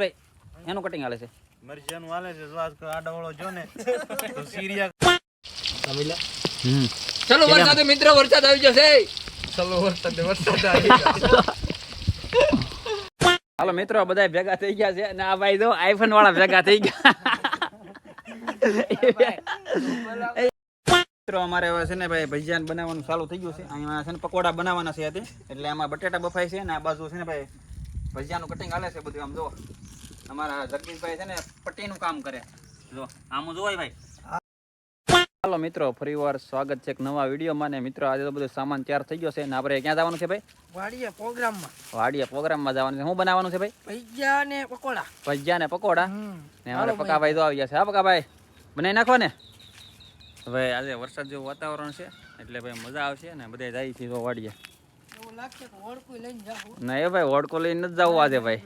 ભાઈ એનું કટિંગ હાલે છે. મરચાનું હાલે છે આડાવાળો જો ને તો સીરિયા હમ. ચલો વરસાદ મિત્રો વરસાદ આવી જશે. ચલો વરસાદ વરસાદ આવી ગયો. હાલો મિત્રો બધા ભેગા થઈ ગયા છે અને આ ભાઈ જો આઈફોન વાળા ભેગા થઈ ગયા. મિત્રો અમારે હવે છે ને ભાઈ ભજીયાન બનાવવાનું ચાલુ થઈ ગયું છે. અહીંયા છે ને પકોડા બનાવવાના છે એટલે આમાં બટેટા બફાય છે ને આ બાજુ છે ને ભાઈ ભજીયાનું કટિંગ હાલે છે બધું આમ જો. અમારા જગદીશભાઈ છે ને પટ્ટીનું કામ કરે. જો આમ જોવાય ભાઈ. હાલો મિત્રો ફરીવાર સ્વાગત છે એક નવા વિડીયોમાં ને મિત્રો આજે તો બધો સામાન તૈયાર થઈ ગયો છે. ને આપણે ક્યાં જવાનું છે ભાઈ? વાડિયા પ્રોગ્રામમાં. વાડિયા પ્રોગ્રામમાં જવાનું છે. શું બનાવવાનું છે ભાઈ? ભજીયા ને પકોડા. ભજીયા ને પકોડા. ને અમારે પકાભાઈ તો આવી ગયા છે. હા પકાભાઈ બનાવી નાખો ને. હવે આજે વરસાદ જેવું વાતાવરણ છે. એટલે ભાઈ મજા આવશે ને. બધા જાય છે તો વાડીએ. નહીં ભાઈ હોડકો લઈને જ જવું આજે ભાઈ.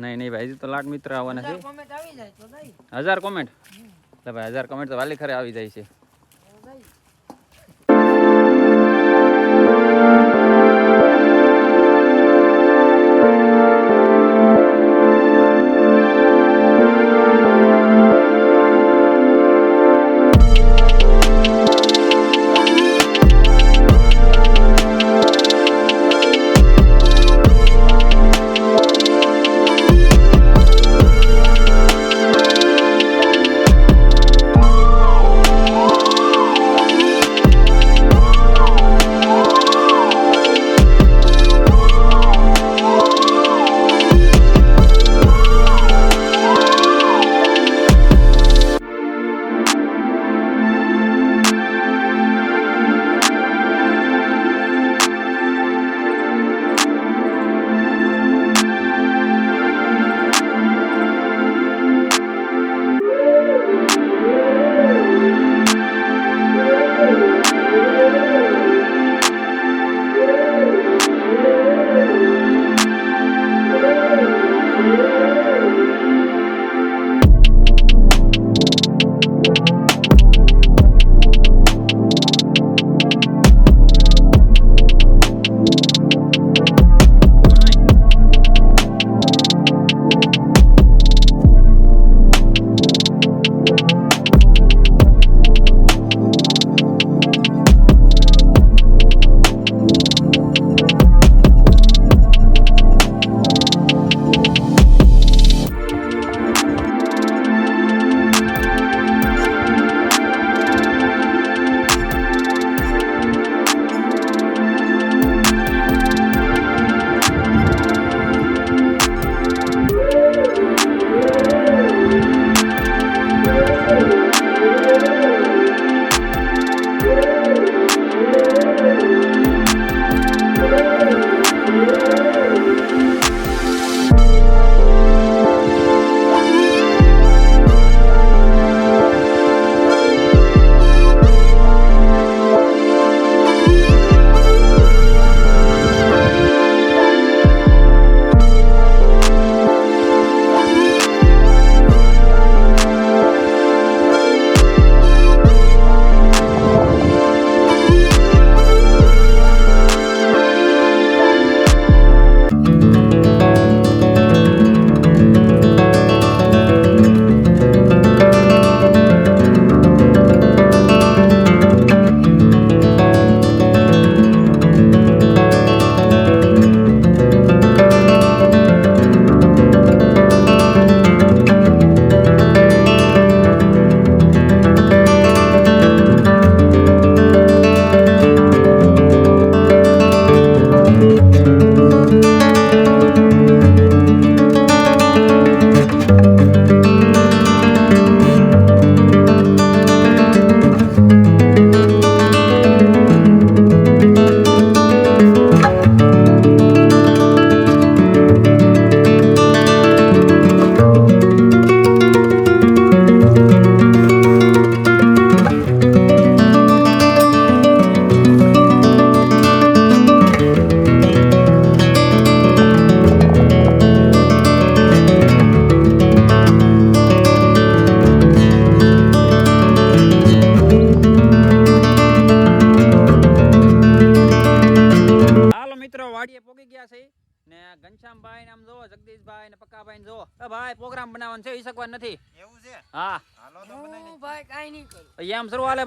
નહીં નહીં ભાઈ તો લાટ મિત્ર આવવાના છે. હજાર કોમેન્ટ એટલે ભાઈ હજાર કોમેન્ટ તો વાલી ખરે આવી જાય છે.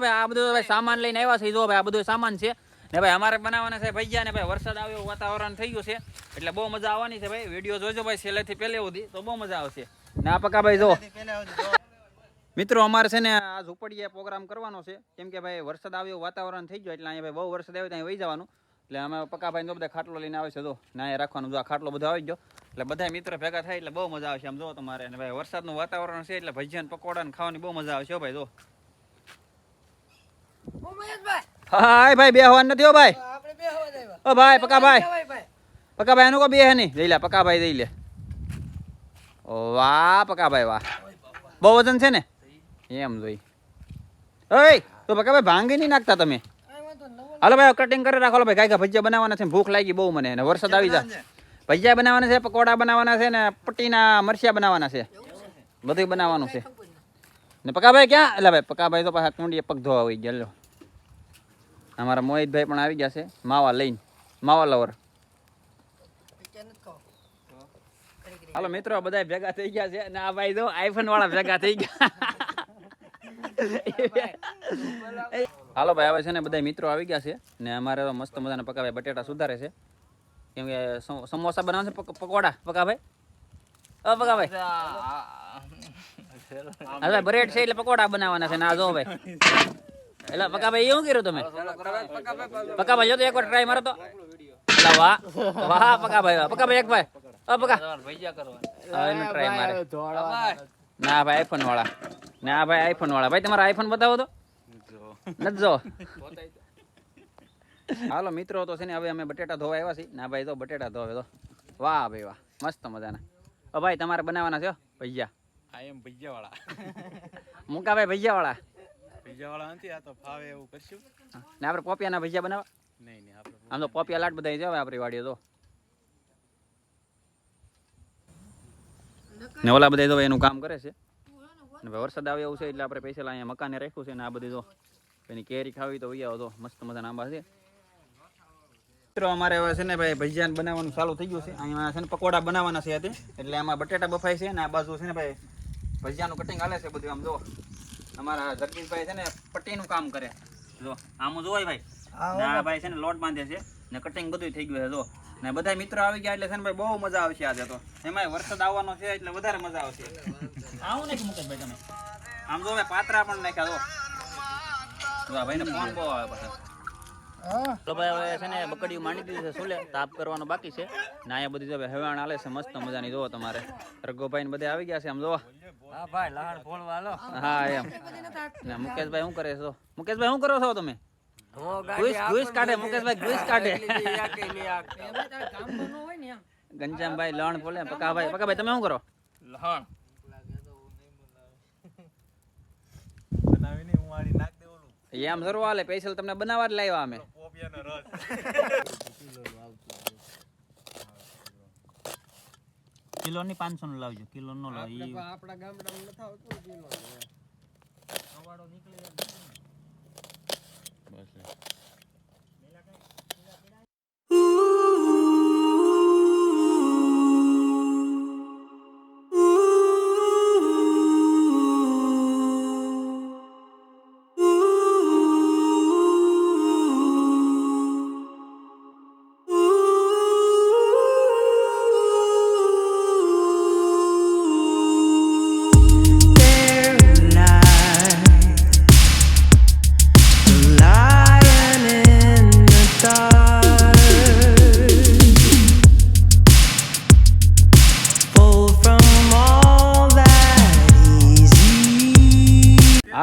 ભાઈ, આ બધું ભાઈ સામાન લઈને આવ્યા છે જો ભાઈ આ બધું સામાન છે. ને ભાઈ અમારે બનાવવાના છે ભૈયા ને ભાઈ વરસાદ આવ્યો વાતાવરણ થઈ ગયું છે. એટલે બહુ મજા આવવાની છે ભાઈ. વીડિયો જોજો ભાઈ, છેલ્લેથી પહેલે સુધી તો બહુ મજા આવશે. ને આ પકા ભાઈ જો. મિત્રો, અમારે છે ને આ ઝૂંપડીએ પ્રોગ્રામ કરવાનો છે. કેમ કે ભાઈ વરસાદ આવ્યો, વાતાવરણ થઈ ગયું, એટલે અહીંયા ભાઈ બહુ વરસાદ આવ્યો, ત્યાં વહી જવાનું. એટલે અમે પકાભાઈ તો બધા ખાટલો લઈને આવે છે તો ના એ રાખવાનું, જો આ ખાટલો બધો આવી ગયો. એટલે બધા મિત્રો ભેગા થાય, એટલે બહુ મજા આવશે આમ જો તમારે. ને ભાઈ વરસાદનું વાતાવરણ છે, એટલે ભજીયા પકોડા ને ખાવાની બહુ મજા આવશે ભાઈ, જો. હાય ભાઈ બે હવા નથી હો ભાઈ? ઓ ભાઈ પકા ભાઈ. ભાઈ એનું કો બે હે નહીં? લઈ લે પકાભાઈ લઈ લે. વાહ પકાભાઈ વાહ. બહુ વજન છે ને? એમ જોઈ. ઓય તો પકાભાઈ ભાંગી નહીં નાખતા તમે? હાલો ભાઈ કટિંગ કરી રાખો. ભાઈ કાંઈ ભજીયા બનાવવાના છે ભૂખ લાગી બહુ મને ને વરસાદ આવી જાય ભજીયા બનાવવાના છે પકોડા બનાવવાના છે ને પટ્ટીના મરચિયા બનાવવાના છે. બધું બનાવવાનું છે. ને પકાભાઈ ક્યાં? એટલે ભાઈ, પકાભાઈ તો પાછા કુંડીએ પગ ધોવા આવી ગયા લો અમારા મોહિતભાઈ પણ આવી ગયા છે, માવા લઈને, માવા લવર. હાલો મિત્રો બધા ભેગા થઈ ગયા છે અને આ ભાઈ જો આઈફોન વાળા ભેગા થઈ ગયા. હાલો ભાઈ આવે છે ને બધા મિત્રો આવી ગયા છે ને અમારે તો મસ્ત મજાના પકાભાઈ બટેટા સુધારે છે. કેમ કે સમોસા બનાવે છે પકોડા પકાભાઈ? અ પકાભાઈ. હા ભાઈ બ્રેડ છે એટલે પકોડા બનાવવાના છે ને જો ભાઈ એટલે પકાભાઈ એવું કર્યું તમે? પકાભાઈ જો તો એકવાર ટ્રાય મારો તો. એટલે વાહ વાહ પકાભાઈ વાહ. પકાભાઈ એક ભાઈ. ઓ પકા. હવે ટ્રાય મારે. ના ભાઈ આઈફોન વાળા. ના ભાઈ આઈફોન વાળા. ભાઈ તમારા આઈફોન બતાવો તો. નથી હાલો મિત્રો તો છે ને હવે અમે બટેટા ધોવા આવ્યા છીએ. ના ભાઈ તો બટેટા ધોવે તો વાહ ભાઈ વાહ. મસ્ત મજાના. ઓ ભાઈ તમારે બનાવવાના છે હો, ભજીયા આ એમ ભજીયા વાળા મૂકા ભૈયા ભજીયા વાળા ભજીયા વાળા નથી આ તો ફાવે એવું કરશું ને આપણે પોપિયાના ભજીયા બનાવવા? નહીં નહીં આપણે આમ તો પોપિયા લાટ બધા જવાય આપણી વાડીએ તો. ને ઓલા બધા તો એનું કામ કરે છે. ને ભાઈ વરસાદ આવે એવું છે એટલે આપણે પૈસા અહીંયા મકાને રાખ્યું છે ને આ બધી તો. એની કેરી ખાવી તો વૈયા તો મસ્ત મજાના આંબા છે. મિત્રો અમારે હવે છે ને ભાઈ ભજીયા બનાવવાનું ચાલુ થઈ ગયું છે. અહીંયા છે ને પકોડા બનાવવાના છે એટલે આમાં બટેટા બફાય છે ને આ બાજુ છે ને ભાઈ ભજીયાનું કટિંગ હાલે છે બધું આમ જો. અમારા જગદીશભાઈ છે ને પટ્ટીનું કામ કરે. જો આમ જોવાય ભાઈ. ને ભાઈ છે ને લોટ બાંધે છે ને કટિંગ બધું થઈ ગયું છે જો. ને બધા મિત્રો આવી ગયા એટલે છે ને ભાઈ બહુ મજા આવશે આજે તો. એમાંય વરસાદ આવવાનો છે એટલે વધારે મજા આવશે. આવું નહીં મુકેશભાઈ તમે. આમ જો પાત્રા પણ નાખ્યા જો. ભાઈ ને ભાઈને ફોન બહુ આવે પાછા. તો ભાઈ હવે છે ને બકડીયું માંડી દીધી છે સુલે તાપ કરવાનો બાકી છે. ને અહીંયા બધી જો ભાઈ હવાણ છે મસ્ત મજાની જોવો તમારે. રઘુભાઈ ને બધા આવી ગયા છે આમ જોવો હા ભાઈ લહાણ ફોડવા હાલો. હા એમ. ને મુકેશભાઈ શું કરે છો મુકેશભાઈ શું કરો છો તમે? કાઢે મુકેશભાઈ કાઢે. ઘનશ્યામભાઈ લણ બોલે પકાભાઈ પકાભાઈ તમે શું કરો? લહણ બનાવી નહીં હું આડી નાખ દે ઓલું એમ સરવા હાલે સ્પેશિયલ તમને બનાવવા જ લાવ્યા અમે. કિલો ની પાંચસો નું લાવજો કિલો નો લાવ આપણા ગામડામાં નથી આવતું કિલો. Lion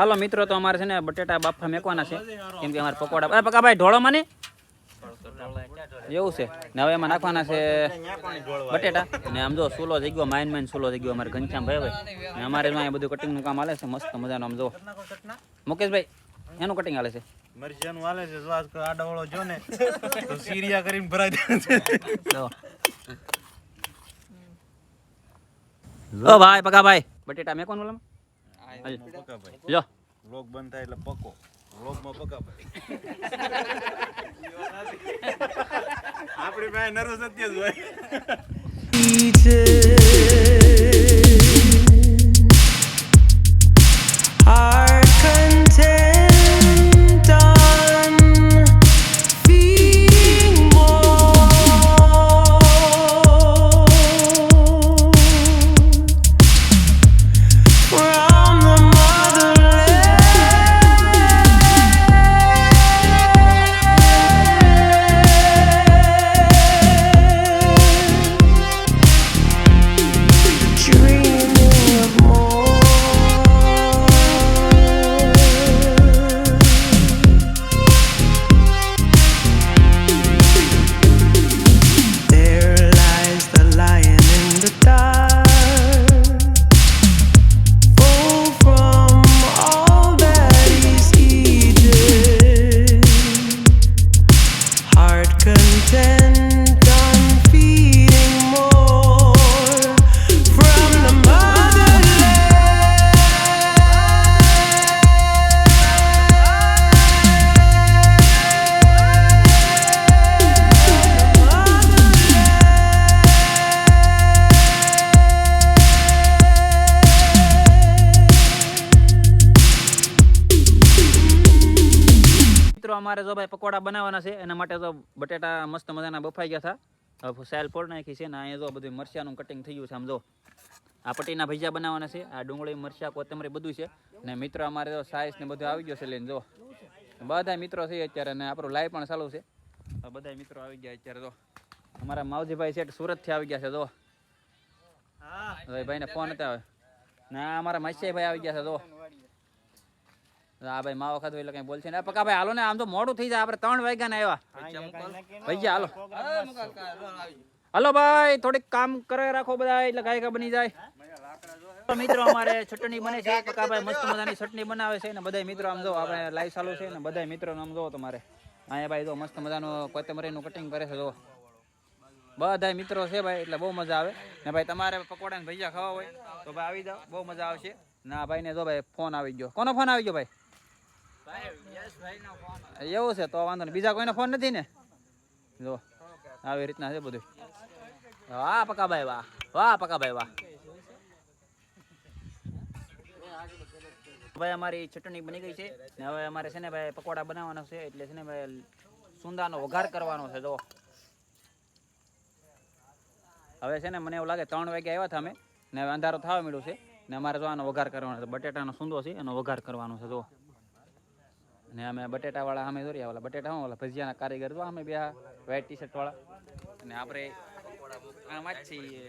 હાલો મિત્રો તો અમારે છે ને બટેટા બાફા મેકવાના છે. કેમ કે અમારે પકોડા અરે પકાભાઈ ઢોળો મને? એવું છે. ને હવે એમાં નાખવાના છે બટેટા. ને આમ જો સુલો થઈ ગયો માઇન માઇન સુલો થઈ ગયો અમારે ઘનશ્યામ ભાઈ ભાઈ ને અમારે અહીંયા બધું કટિંગનું કામ હાલે છે મસ્ત મજાનું આમ જો. મુકેશભાઈ એનું કટિંગ હાલે છે? મરચાનું હાલે છે જો આજકાલ આડાવાળો જો ને તો સીરિયા કરીને ભરાઈ દે. છે ભાઈ ઓ ભાઈ. પકાભાઈ બટેટા મેકવાનું ઓલામાં? પકા ભાઈ. લ્યો. વ્લોગ બંધ થાય એટલે પકો. વ્લોગમાં પકા ભાઈ. આપણી પાસે નર્વસ નથી જ હોય. અમારે જો ભાઈ પકોડા બનાવવાના છે એના માટે તો બટેટા મસ્ત મજાના બફાઈ ગયા હતા. હવે સેલ ફોડ નાખી છે ને અહીંયા જો બધું મરચાનું કટિંગ થઈ ગયું છે આમ જો. આ પટીના ભજીયા બનાવવાના છે આ ડુંગળી મરચા કોથમરી બધું છે. ને મિત્રો અમારે તો સાઈઝ ને બધું આવી ગયો છે લઈને જો. બધા મિત્રો છે અત્યારે ને આપણું લાઈવ પણ ચાલુ છે. બધા મિત્રો આવી ગયા અત્યારે તો અમારા માવજીભાઈ છે સુરતથી આવી ગયા છે જો. ભાઈ ભાઈને ફોન હતા ને અમારા મત્સ્યભાઈ આવી ગયા છે જો. હા ભાઈ માવો ખાધો એટલે કઈ બોલશે ને પકા ભાઈ હાલો ને આમ તો મોડું થઈ જાય. આપણે ત્રણ વાગ્યા ને આવ્યા ભાઈ હાલો. હાલો ભાઈ થોડીક કામ કરે રાખો બધા એટલે ગાયકા બની જાય. તો મિત્રો અમારે ચટણી બને છે. પકા ભાઈ મસ્ત મજાની ચટણી બનાવે છે ને બધા મિત્રો આમ જો આપણે લાઈવ ચાલુ છે ને બધા મિત્રો આમ જો તમારે. અહીંયા ભાઈ જો મસ્ત મજાનું કોથમરીનું કટિંગ કરે છે જો. બધા મિત્રો છે ભાઈ એટલે બહુ મજા આવે. ને ભાઈ તમારે પકોડા ને ભજીયા ખાવા હોય તો ભાઈ આવી જાઓ બહુ મજા આવશે. ના ભાઈ ને જો ભાઈ ફોન આવી ગયો. કોનો ફોન આવી ગયો ભાઈ? એવું છે તો વાંધો નહીં. બીજા કોઈનો ફોન નથી ને? જો, આવી રીતના છે બધું. વાહ પકાભાઈ વાહ. વાહ પકાભાઈ વાહ. ભાઈ અમારી ચટણી બની ગઈ છે. ને હવે અમારે છે ને ભાઈ પકોડા બનાવવાના છે. એટલે છે ને ભાઈ સુંદાનો વઘાર કરવાનો છે, જો. હવે છે ને મને એવું લાગે ત્રણ વાગે આવ્યા હતા અમે. ને અંધારો થવા મળ્યો છે. ને અમારે જો આનો વઘાર કરવાનો છે. બટેટાનો સુંદો છે, એનો વઘાર કરવાનો છે, જો. ને અમે બટેટા વાળા અમે દોર્યા ઓલા બટેટા ઓલા ભજીયાના કારીગર તો અમે બે વ્હાઈટ ટી શર્ટ વાળા. અને આપણે આમાં જ છીએ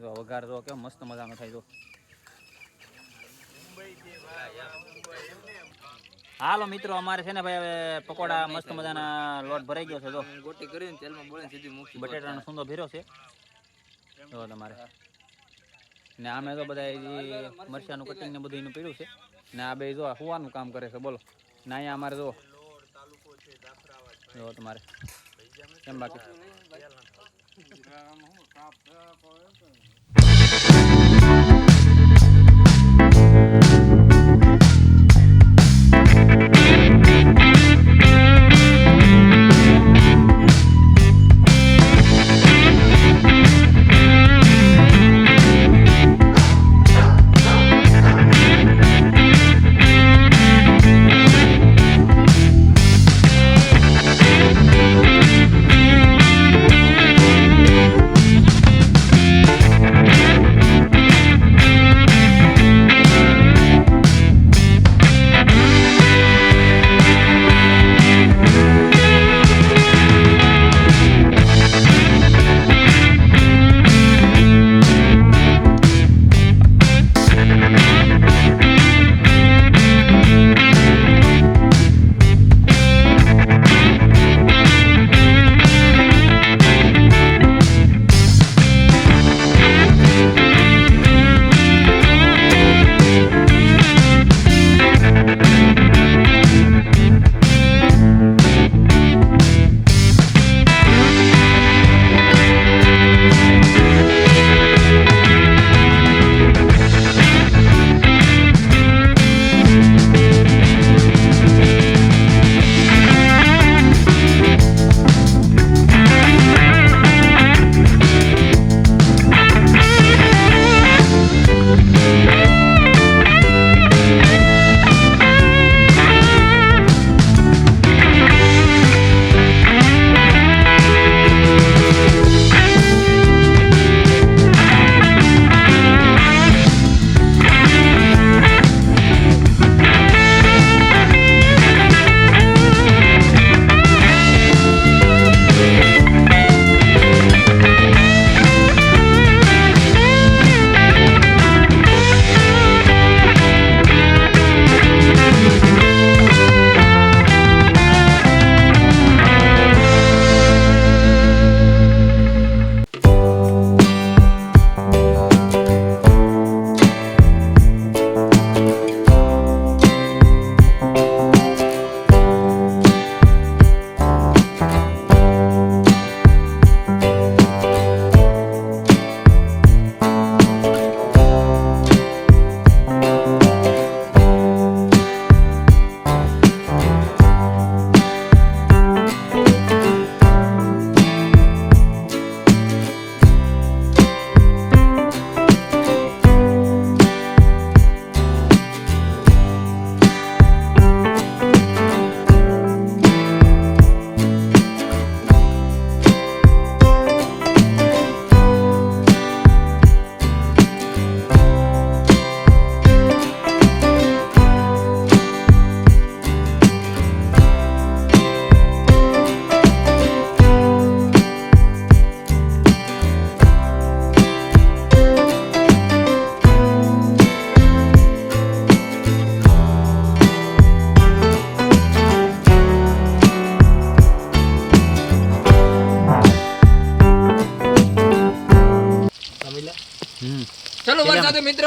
જો વઘાર જો કેવો મસ્ત મજાનો થાય જો. હાલો મિત્રો અમારે છે ને ભાઈ હવે પકોડા મસ્ત મજાના લોટ ભરાઈ ગયો છે જો. ગોટી કરીને તેલમાં બોળીને સીધી મૂકી બટેટાનો સુંદો ભેરો છે. જો તમારે. ને આમે તો બધા મરચાનું કટિંગ ને બધું એનું પીડ્યું છે. ને આ બે જો હુવાનું કામ કરે છે, બોલો. ના અહીંયા અમારે જો જો તમારે. કેમ બાકી?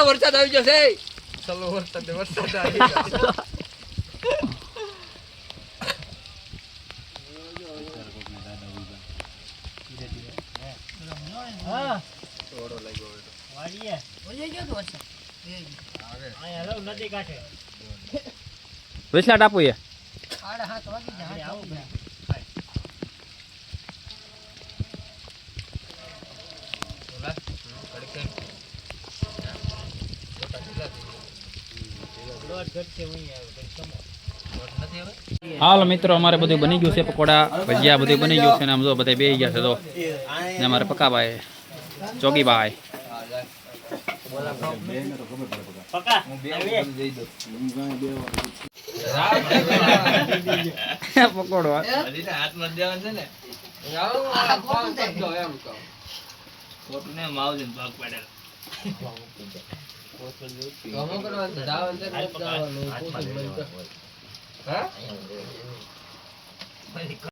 વરસાદ વરસાદ આવી જશે. ચલો વરસાદ વરસાદ આવી જશે. વેસલા ટાપુ એ સાડા સાત વાગી જાય હાથ વાગી જાય. હાલ મિત્રો અમારે બધું બની ગયું છે પકોડા ભજીયા બધું બની ગયું છે ને આમ જો બધા બેસી ગયા છે તો ને અમારે પકાભાઈ ચોગીભાઈ પકોડો હાથમાં દેવાનું છે? ને આમ ફોન કરજો એમ કહું ગમો કરવાનું. હા?